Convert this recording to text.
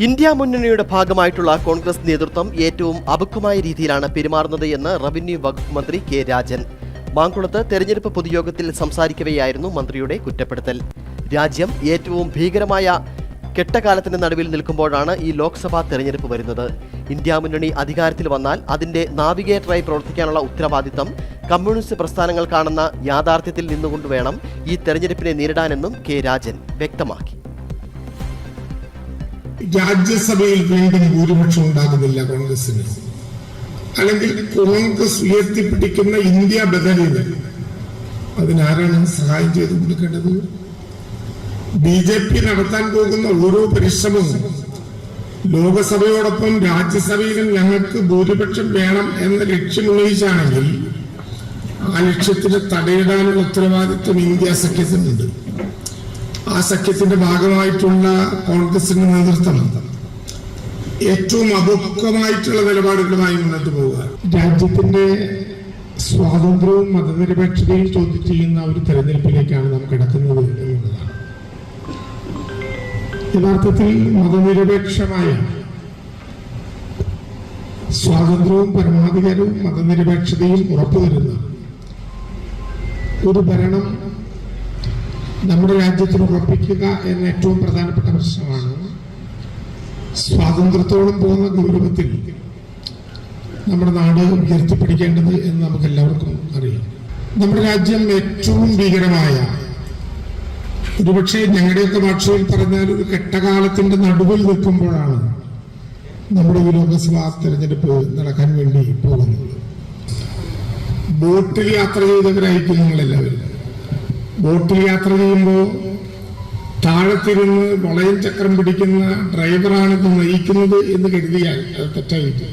India മുന്നണിയുടെ ഭാഗമായിട്ടുള്ള കോൺഗ്രസ് നേതൃത്വം ഏറ്റവും അപക്വമായ രീതിയിലാണ് പെരുമാറുന്നത് എന്ന് റവന്യൂ വകുപ്പ് മന്ത്രി കെ രാജൻ. മാങ്കുളത്ത് തെരഞ്ഞെടുപ്പ് പൊതുയോഗത്തിൽ സംസാരിക്കവെയായിരുന്നു മന്ത്രിയുടെ കുറ്റപ്പെടുത്തൽ. രാജ്യം ഏറ്റവും ഭീകരമായ കെട്ടകാലത്തിന് നടുവിൽ നിൽക്കുമ്പോഴാണ് ഈ ലോക്സഭാ തെരഞ്ഞെടുപ്പ് വരുന്നത്. ഇന്ത്യ മുന്നണി അധികാരത്തിൽ വന്നാൽ അതിന്റെ നാവിഗേറ്ററായി പ്രവർത്തിക്കാനുള്ള ഉത്തരവാദിത്തം കമ്മ്യൂണിസ്റ്റ് പ്രസ്ഥാനങ്ങൾക്കാണെന്ന യാഥാർത്ഥ്യത്തിൽ നിന്നുകൊണ്ട് വേണം ഈ തെരഞ്ഞെടുപ്പിനെ നേരിടാനെന്നും കെ രാജൻ വ്യക്തമാക്കി. രാജ്യസഭയിൽ വീണ്ടും ഭൂരിപക്ഷം ഉണ്ടാകുന്നില്ല കോൺഗ്രസിന്. അല്ലെങ്കിൽ കോൺഗ്രസ് ഉയർത്തിപ്പിടിക്കുന്ന ഇന്ത്യ ബദലിന്. അതിനാരാണ് സഹായം ചെയ്തു കൊടുക്കേണ്ടത്? ബി ജെ പി നടത്താൻ പോകുന്ന ഓരോ പരിശ്രമവും ലോകസഭയോടൊപ്പം രാജ്യസഭയിലും ഞങ്ങൾക്ക് ഭൂരിപക്ഷം വേണം എന്ന ലക്ഷ്യം ഉന്നയിച്ചാണെങ്കിൽ ആ ലക്ഷ്യത്തിന് തടയിടാനുള്ള ഉത്തരവാദിത്വം ഇന്ത്യ സഖ്യത്തിനുണ്ട് ആ സഖ്യത്തിന്റെ ഭാഗമായിട്ടുള്ള കോൺഗ്രസിന്റെ നേതൃത്വം ഏറ്റവും അപക്വമായിട്ടുള്ള നിലപാടുകളുമായി മുന്നോട്ട് പോവുക. രാജ്യത്തിന്റെ സ്വാതന്ത്ര്യവും മതനിരപേക്ഷതയും ചോദ്യം ചെയ്യുന്ന ഒരു തെരഞ്ഞെടുപ്പിലേക്കാണ് നാം കിടക്കുന്നത് എന്നുള്ളതാണ്. യഥാർത്ഥത്തിൽ മതനിരപേക്ഷമായ സ്വാതന്ത്ര്യവും പരമാധികാരവും മതനിരപേക്ഷതയും ഉറപ്പുവരുന്ന ഒരു ഭരണം നമ്മുടെ രാജ്യത്തിന് ഉറപ്പിക്കുക എന്ന ഏറ്റവും പ്രധാനപ്പെട്ട പ്രശ്നമാണ് സ്വാതന്ത്ര്യത്തോളം പോകുന്ന ഗൗരവത്തിൽ നമ്മുടെ നാട് ഉയർത്തിപ്പിടിക്കേണ്ടത് എന്ന് നമുക്ക് എല്ലാവർക്കും അറിയാം. നമ്മുടെ രാജ്യം ഏറ്റവും ഭീകരമായ ഒരുപക്ഷെ ഞങ്ങളുടെയൊക്കെ ഭാഷയിൽ പറഞ്ഞാൽ ഒരു കെട്ടകാലത്തിന്റെ നടുവിൽ നിൽക്കുമ്പോഴാണ് നമ്മുടെ ഈ ലോകസഭാ തെരഞ്ഞെടുപ്പ് നടക്കാൻ വേണ്ടി പോകുന്നത്. ബോട്ടിൽ യാത്ര ചെയ്തവരായിരിക്കും നിങ്ങളെല്ലാവരും. ബോട്ടിൽ യാത്ര ചെയ്യുമ്പോൾ താഴത്തിരുന്ന് വളയം ചക്രം പിടിക്കുന്ന ഡ്രൈവറാണ് ഇത് നയിക്കുന്നത് എന്ന് കരുതിയാൽ അത് തെറ്റായിട്ട്